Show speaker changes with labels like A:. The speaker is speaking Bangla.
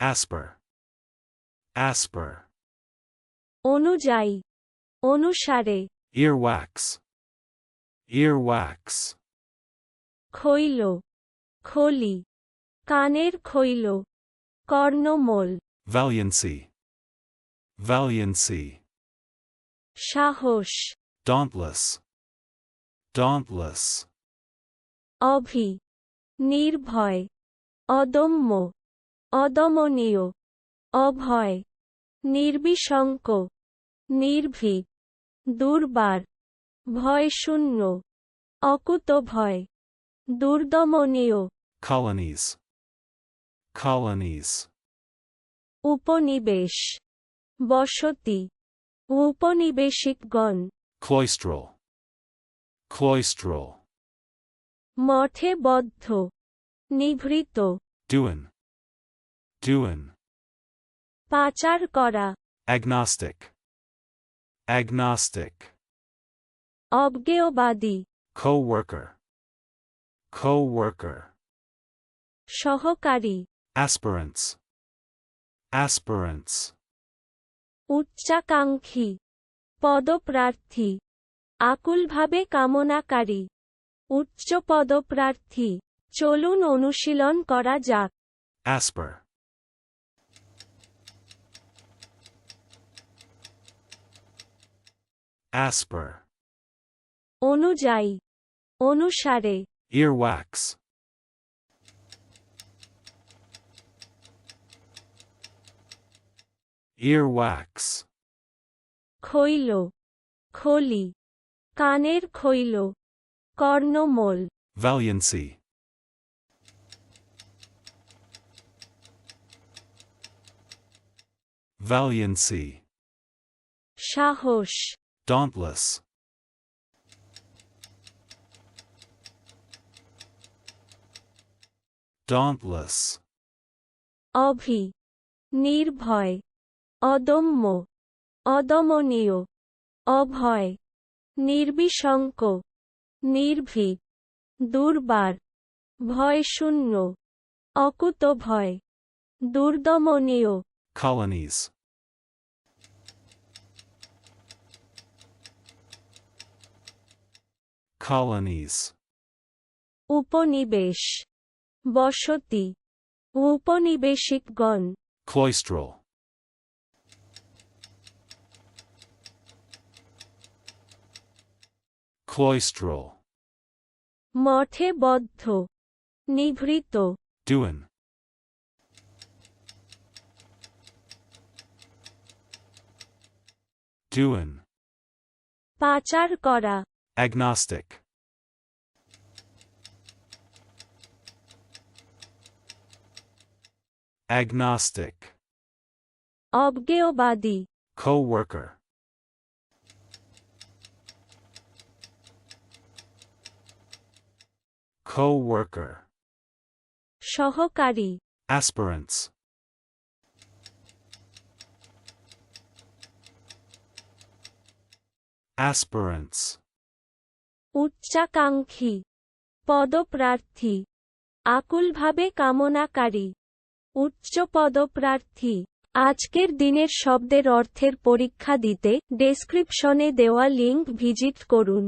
A: asper, asper,
B: অনুযায়ী অনুসারে
A: earwax, earwax,
B: খৈল খলি কানের খৈল কর্ণমূল
A: valiancy, valiancy,
B: সাহস
A: dauntless, dauntless,
B: অভি নির্ভয় অদম্য অদমনীয় অভয় নির্বিশঙ্ক নির্ভীক দুর্বার ভয়শূন্য অকুত ভয় দুর্দমনীয়।
A: Colonies, colonies,
B: উপনিবেশ বসতি উপনিবেশিকগণ।
A: Cloistral, cloistral,
B: মঠে বদ্ধ নিভৃত।
A: Duin, duin,
B: পাচার করা।
A: Agnostic, agnostic,
B: অজ্ঞেয়বাদী।
A: Co-worker, co-worker,
B: সহকারী।
A: Aspirants, aspirants,
B: উচ্চাকাঙ্ক্ষী। পদপ্রার্থী। আকুলভাবে কামনাকারী। উচ্চ পদপ্রার্থী চলুন অনুশীলন করা যাক।
A: Asper, asper,
B: অনুযায়ী অনুসারে
A: earwax, earwax,
B: খৈল খলি কানের খৈল কর্ণমূল
A: valiancy, valiancy,
B: সাহস
A: Dauntless, dauntless,
B: অভি নির্ভয় অদম্য অদমনীয় অভয় নির্বিশঙ্ক নির্ভীক দুর্বার ভয়শূন্য অকুত ভয় দুর্দমনীয়।
A: Colonies, colonies,
B: উপনিবেশ বসতি উপনিবেশিকগণ
A: cloistral, cloistral,
B: মঠে বদ্ধ নিভৃত
A: duin, duin,
B: পাচার করা
A: Agnostic. Agnostic.
B: Obgeobadi.
A: Co-worker. Co-worker.
B: Shohokari.
A: Aspirants. Aspirants.
B: উচ্চাকাঙ্ক্ষী, পদপ্রার্থী, আকুলভাবে কামনাকারী, উচ্চ পদপ্রার্থী। আজকের দিনের শব্দের অর্থের পরীক্ষা দিতে ডেসক্রিপশনে দেওয়া লিঙ্ক ভিজিট করুন।